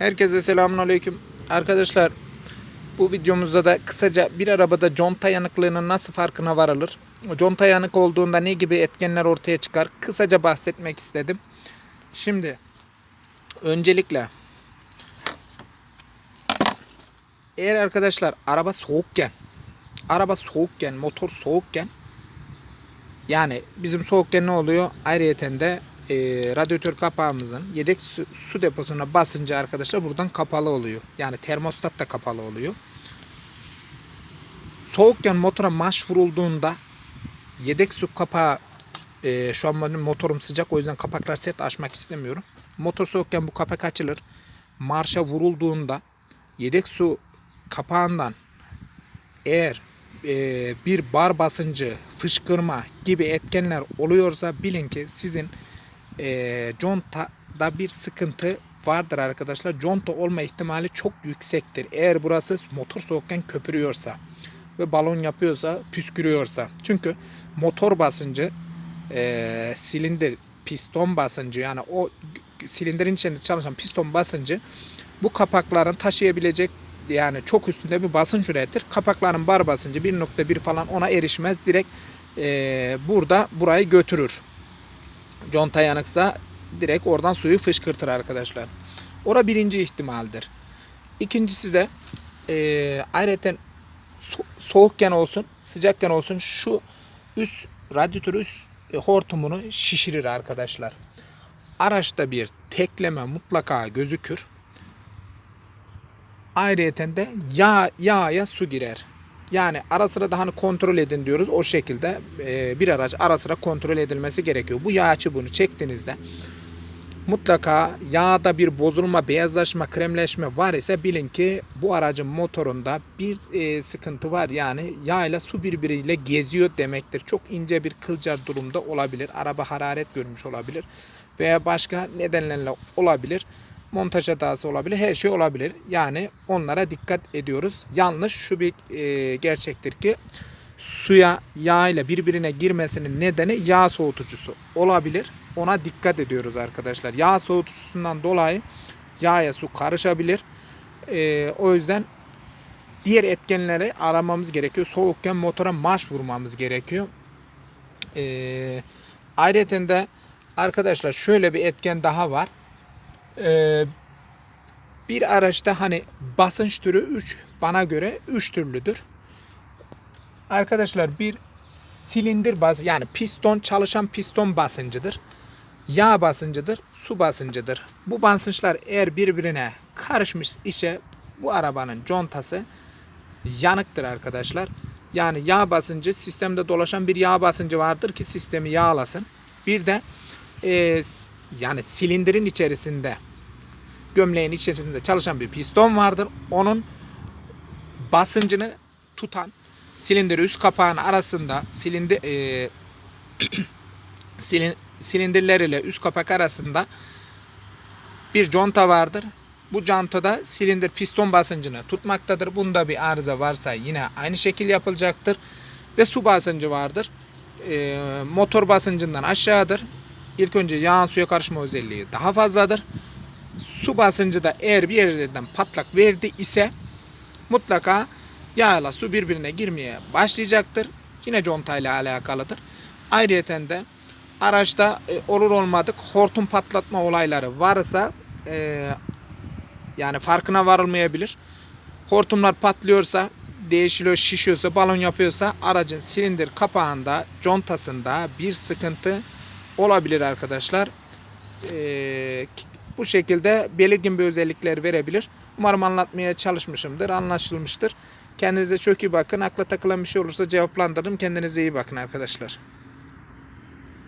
Herkese selamünaleyküm. Arkadaşlar bu videomuzda da kısaca bir arabada conta yanıklığının nasıl farkına varılır? Conta yanık olduğunda ne gibi etkenler ortaya çıkar? Kısaca bahsetmek istedim. Şimdi öncelikle eğer arkadaşlar araba soğukken araba soğukken motor soğukken yani bizim soğukken ne oluyor? Ayrıyeten de e, radyatör kapağımızın yedek su, su deposuna basınca arkadaşlar buradan kapalı oluyor. Yani termostat da kapalı oluyor. Soğukken motora marş vurulduğunda yedek su kapağı e, şu an benim motorum sıcak o yüzden kapaklar sert açmak istemiyorum. Motor soğukken bu kapak açılır. Marşa vurulduğunda yedek su kapağından eğer e, bir bar basıncı, fışkırma gibi etkenler oluyorsa bilin ki sizin e, contada bir sıkıntı vardır arkadaşlar. Conta olma ihtimali çok yüksektir. Eğer burası motor soğukken köpürüyorsa ve balon yapıyorsa, püskürüyorsa. Çünkü motor basıncı, e, silindir, piston basıncı yani o silindirin içinde çalışan piston basıncı bu kapakların taşıyabilecek yani çok üstünde bir basınç üretir. Kapakların bar basıncı 1.1 falan ona erişmez. Direkt e, burada burayı götürür. Conta yanıksa direkt oradan suyu fışkırtır arkadaşlar. Ora birinci ihtimaldir. İkincisi de e, ayrıca so- soğukken olsun, sıcakken olsun şu üst radyatör üst e, hortumunu şişirir arkadaşlar. Araçta bir tekleme mutlaka gözükür. Ayrıyeten de yağ yağa su girer. Yani ara sıra da hani kontrol edin diyoruz. O şekilde e, bir araç ara sıra kontrol edilmesi gerekiyor. Bu yağ çubuğunu çektiğinizde mutlaka yağda bir bozulma, beyazlaşma, kremleşme var ise bilin ki bu aracın motorunda bir e, sıkıntı var. Yani yağ ile su birbiriyle geziyor demektir. Çok ince bir kılcal durumda olabilir. Araba hararet görmüş olabilir. Veya başka nedenlerle olabilir. Montaj hatası olabilir. Her şey olabilir. Yani onlara dikkat ediyoruz. Yanlış şu bir e, gerçektir ki suya yağ ile birbirine girmesinin nedeni yağ soğutucusu olabilir. Ona dikkat ediyoruz arkadaşlar. Yağ soğutucusundan dolayı yağa su karışabilir. Ee, o yüzden diğer etkenleri aramamız gerekiyor. Soğukken motora marş vurmamız gerekiyor. Ee, ayrıca de arkadaşlar şöyle bir etken daha var. Ee, bir araçta hani basınç türü 3 bana göre 3 türlüdür. Arkadaşlar bir silindir bas yani piston çalışan piston basıncıdır. Yağ basıncıdır, su basıncıdır. Bu basınçlar eğer birbirine karışmış ise bu arabanın contası yanıktır arkadaşlar. Yani yağ basıncı sistemde dolaşan bir yağ basıncı vardır ki sistemi yağlasın. Bir de e, yani silindirin içerisinde gömleğin içerisinde çalışan bir piston vardır. Onun basıncını tutan silindir üst kapağın arasında silindir e, silin, silindirler ile üst kapak arasında bir conta vardır. Bu contada silindir piston basıncını tutmaktadır. Bunda bir arıza varsa yine aynı şekil yapılacaktır. Ve su basıncı vardır. E, motor basıncından aşağıdır. İlk önce yağın suya karışma özelliği daha fazladır. Su basıncı da eğer bir yerlerden patlak verdi ise mutlaka yağla su birbirine girmeye başlayacaktır. Yine contayla alakalıdır. Ayrıca de araçta e, olur olmadık hortum patlatma olayları varsa e, yani farkına varılmayabilir. Hortumlar patlıyorsa, değişiliyor, şişiyorsa, balon yapıyorsa aracın silindir kapağında, contasında bir sıkıntı olabilir arkadaşlar. E, bu şekilde belirgin bir özellikler verebilir. Umarım anlatmaya çalışmışımdır, anlaşılmıştır. Kendinize çok iyi bakın. Akla takılan bir şey olursa cevaplandırırım. Kendinize iyi bakın arkadaşlar.